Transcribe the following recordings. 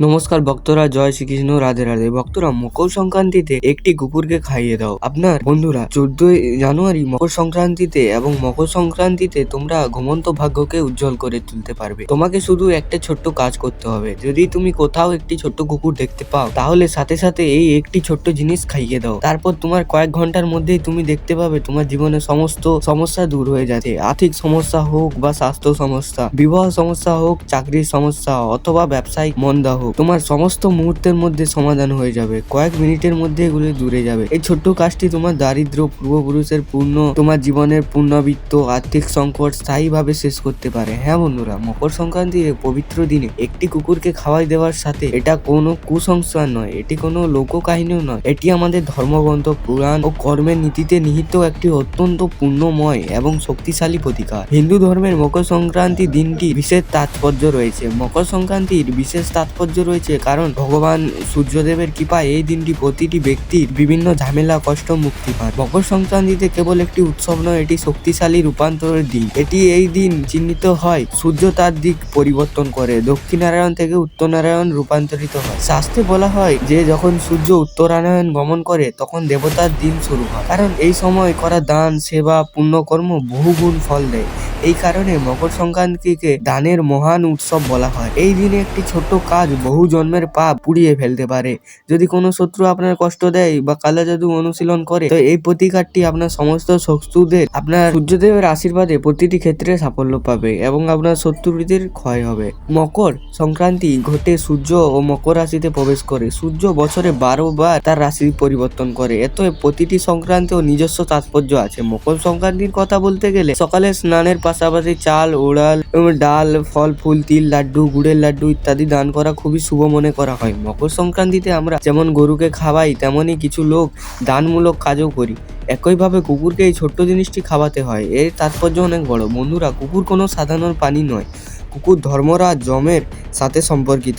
নমস্কার ভক্তরা, জয় শ্রীকৃষ্ণ, রাধে রাধে। ভক্তরা, মকর সংক্রান্তিতে একটি কুকুরকে খাইয়ে দাও। আপনার বন্ধুরা, চোদ্দই জানুয়ারি মকর সংক্রান্তিতে এবং মকর সংক্রান্তিতে তোমরা ঘুমন্ত ভাগ্যকে উজ্জ্বল করে তুলতে পারবে। তোমাকে শুধু একটা ছোট্ট কাজ করতে হবে। যদি তুমি কোথাও একটি ছোট্ট কুকুর দেখতে পাও, তাহলে সাথে সাথে এই একটি ছোট্ট জিনিস খাইয়ে দাও। তারপর তোমার কয়েক ঘণ্টার মধ্যেই তুমি দেখতে পাবে তোমার জীবনে সমস্ত সমস্যা দূর হয়ে যাচ্ছে। আর্থিক সমস্যা হোক বা স্বাস্থ্য সমস্যা, বিবাহ সমস্যা হোক, চাকরির সমস্যা, অথবা ব্যবসায়িক মন্দা হোক তোমার সমস্ত মুহূর্তের মধ্যে সমাধান হয়ে যাবে। কয়েক মিনিটের মধ্যে এগুলি দূরে যাবে। এই ছোট্ট কাজটি তোমার দারিদ্র পূর্বপুরুষের পূর্ণ, তোমার জীবনের পূর্ণাবৃত্ত, আর্থিক সংকট স্থায়ীভাবে শেষ করতে পারে। হ্যাঁ বন্ধুরা, মকর সংক্রান্তির পবিত্র দিনে একটি কুকুরকে খাওয়াই দেওয়ার সাথে এটা কোনো কুসংস্কার নয়, এটি কোনো লোককাহিনীও নয়। এটি আমাদের ধর্মগ্রন্থ, পুরাণ ও কর্মের নীতিতে নিহিত একটি অত্যন্ত পূর্ণময় এবং শক্তিশালী প্রতিকার। হিন্দু ধর্মের মকর সংক্রান্তি দিনটি বিশেষ তাৎপর্য রয়েছে। মকর সংক্রান্তির বিশেষ তাৎপর্য রয়েছে, কারণ ভগবান সূর্যদেবের কৃপায় এই দিনটি প্রতিটি ব্যক্তির বিভিন্ন ঝামেলা, কষ্ট, মুক্তি পায়। মকর সংক্রান্তিতে কেবল একটি উৎসব নয়, এটি শক্তিশালী রূপান্তরের দিন। এটি এই দিন চিহ্নিত হয়, সূর্য তার দিক পরিবর্তন করে দক্ষিণারায়ণ থেকে উত্তরায়ণ রূপান্তরিত হয়। শাস্ত্রে বলা হয়, যে যখন সূর্য উত্তরায়ণ গমন করে, তখন দেবতার দিন শুরু হয়। কারণ এই সময় করা দান, সেবা, পুণ্যকর্ম বহুগুণ ফল দেয়। এই কারণে মকর সংক্রান্তিকে দানের মহান উৎসব বলা হয়। এই দিনে একটি ছোট্ট কাজ বহু জন্মের পাপ পুড়িয়ে ফেলতে পারে। যদি কোনো শত্রু আপনার কষ্ট দেয় বা কালা জাদু অনুশীলন করে, তো এই প্রতিকারটি আপনার সমস্ত শত্রুদের, আপনার সূর্যদেবের আশীর্বাদে প্রতিটি ক্ষেত্রে সাফল্য পাবে এবং আপনার শত্রুদের ক্ষয় হবে। মকর সংক্রান্তি ঘটে সূর্য ও মকর রাশিতে প্রবেশ করে। সূর্য বছরে বারো বার তার রাশি পরিবর্তন করে। এত প্রতিটি সংক্রান্তি ও নিজস্ব তাৎপর্য আছে। মকর সংক্রান্তির কথা বলতে গেলে সকালে স্নানের পাশাপাশি চাল, ওড়াল ডাল, ফল, ফুল, তিল, লাড্ডু, গুড়ের লাড্ডু ইত্যাদি দান করা খুবই শুভ মনে করা হয়। মকর সংক্রান্তিতে আমরা যেমন গরুকে খাওয়াই, তেমনই কিছু লোক দানমূলক কাজও করি। একইভাবে কুকুরকে এই ছোট্ট জিনিসটি খাওয়াতে হয়। এর তাৎপর্য অনেক বড়। বন্ধুরা, কুকুর কোনো সাধারণ প্রাণী নয়। কুকুর ধর্মরাজ যমের সাথে সম্পর্কিত।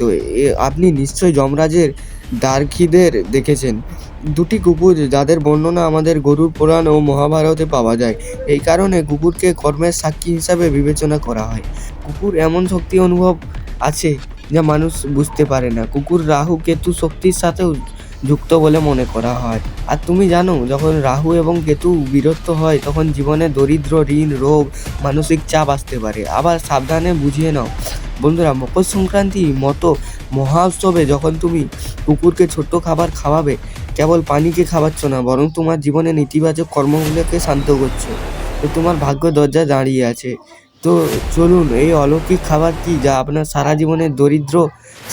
আপনি নিশ্চয়ই যমরাজের দার্কিদের দেখেছেন। দুটি কুকুর যাদের বর্ণনা আমাদের গরুর পুরাণ ও মহাভারতে পাওয়া যায়। এই কারণে কুকুরকে কর্মের সাক্ষী হিসাবে বিবেচনা করা হয়। কুকুর এমন শক্তি অনুভব আছে যা মানুষ বুঝতে পারে না। কুকুর রাহু, কেতু শক্তির সাথেও যুক্ত বলে মনে করা হয়। আর তুমি জানো, যখন রাহু এবং কেতু বিরক্ত হয়, তখন জীবনে দরিদ্র, ঋণ, রোগ, মানসিক চাপ আসতে পারে। আবার সাবধানে বুঝিয়ে নাও। বন্ধুরা, মকর সংক্রান্তি মতো মহা উৎসবে যখন তুমি কুকুরকে ছোট্ট খাবার খাওয়াবে, কেবল পানিকে খাওয়াচ্ছ না, বরং তোমার জীবনে নেতিবাচক কর্মগুলোকে শান্ত করছ। তো তোমার ভাগ্য দরজা দাঁড়িয়ে আছে। তো চলুন, এই অলৌকিক খাবার কি যা আপনার সারা জীবনের দরিদ্র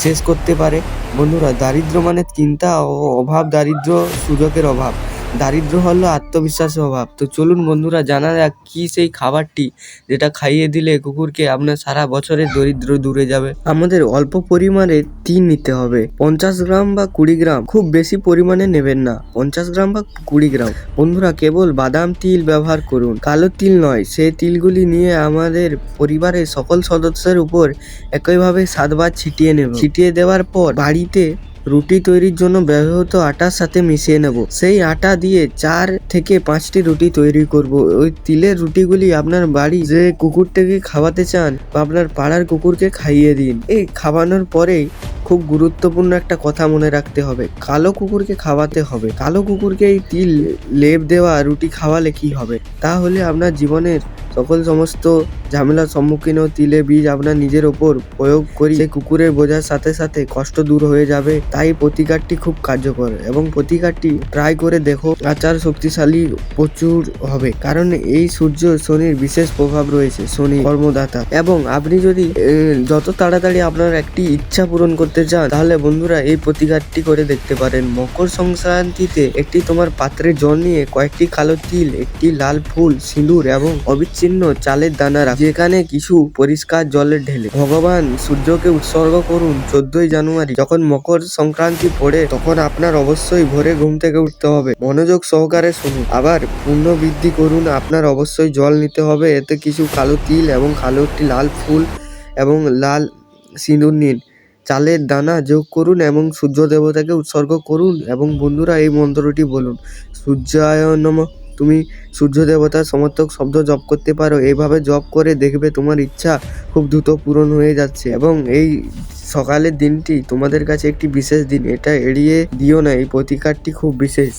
শেষ করতে পারে? বন্ধুরা, দারিদ্র মানে চিন্তা ও অভাব, দারিদ্র সুযোগের অভাব। দারিদ্র হলো আত্মবিশ্বাসের অভাব। তো চলুন বন্ধুরা, জানা যাক কি সেই খাবারটি যেটা খাইয়ে দিলে কুকুরকে আপনার সারা বছরের দরিদ্র দূরে যাবে। আমাদের অল্প পরিমাণে তিল নিতে হবে। পঞ্চাশ গ্রাম বা কুড়ি গ্রাম খুব বেশি পরিমাণে নেবেন না। পঞ্চাশ গ্রাম বা কুড়ি গ্রাম। বন্ধুরা, কেবল বাদাম তিল ব্যবহার করুন। কালো তিল নয়, সেই তিলগুলি নিয়ে আমাদের পরিবারের সকল সদস্যের উপর একইভাবে সাতবার ছিটিয়ে নেব। ছিটিয়ে দেওয়ার পর বাড়িতে রুটি তৈরির জন্য ব্যবহৃত আটার সাথে মিশিয়ে নেব। সেই আটা দিয়ে চার থেকে পাঁচটি রুটি তৈরি করব। ওই তিলের রুটিগুলি আপনার বাড়ি যে কুকুরটাকে খাওয়াতে চান বা আপনার পাড়ার কুকুরকে খাইয়ে দিন। এই খাওয়ানোর পরেই খুব গুরুত্বপূর্ণ একটা কথা মনে রাখতে হবে। কালো কুকুরকে খাওয়াতে হবে। কালো কুকুরকে এই তিল, লেপ দেওয়া রুটি খাওয়ালে কি হবে? তাহলে আপনার জীবনের সকল সমস্ত ঝামেলার সম্মুখীন ও তিলে বীজ আপনার নিজের ওপর প্রয়োগ করি। সেই কুকুরের বোঝার সাথে সাথে কষ্ট দূর হয়ে যাবে। তাই প্রতিকারটি খুব কার্যকর এবং প্রতিকারটি ট্রাই করে দেখো, আচার শক্তিশালী প্রচুর হবে। কারণ এই সূর্য শনির বিশেষ প্রভাব রয়েছে, শনি কর্মদাতা। এবং আপনি যদি যত তাড়াতাড়ি আপনার একটি ইচ্ছা পূরণ করতে চান, তাহলে বন্ধুরা এই প্রতিকারটি করে দেখতে পারেন। মকর সংক্রান্তিতে একটি তোমার পাত্রে জল নিয়ে কয়েকটি কালো তিল, একটি লাল ফুল, সিঁদুর এবং অবিচ্ছিন্ন চালের দানা রাখুন। যেখানে কিছু পরিষ্কার জলে ঢেলে। ভগবান সূর্যকে উৎসর্গ করুন চোদ্দই জানুয়ারি। যখন মকর সংক্রান্তি পড়ে, তখন আপনার অবশ্যই ভোরে ঘুম থেকে উঠতে হবে। মনোযোগ সহকারে শুনুন। আবার পূর্ণ বৃদ্ধি করুন, আপনার অবশ্যই জল নিতে হবে। এতে কিছু কালো তিল এবং কালো একটি লাল ফুল এবং লাল সিঁদুর নিন। চালের দানা যোগ করুন এবং সূর্য দেবতাকে উৎসর্গ করুন এবং বন্ধুরা, এই মন্ত্রটি বলুন। সূর্যায় নম। তুমি সূর্য দেবতার সমর্থক শব্দ জপ করতে পারো। এইভাবে জপ করে দেখবে তোমার ইচ্ছা খুব দ্রুত পূরণ হয়ে যাচ্ছে। এবং এই সকালের দিনটি তোমাদের কাছে একটি বিশেষ দিন। এটা এড়িয়ে দিও না, এই প্রতিকারটি খুব বিশেষ।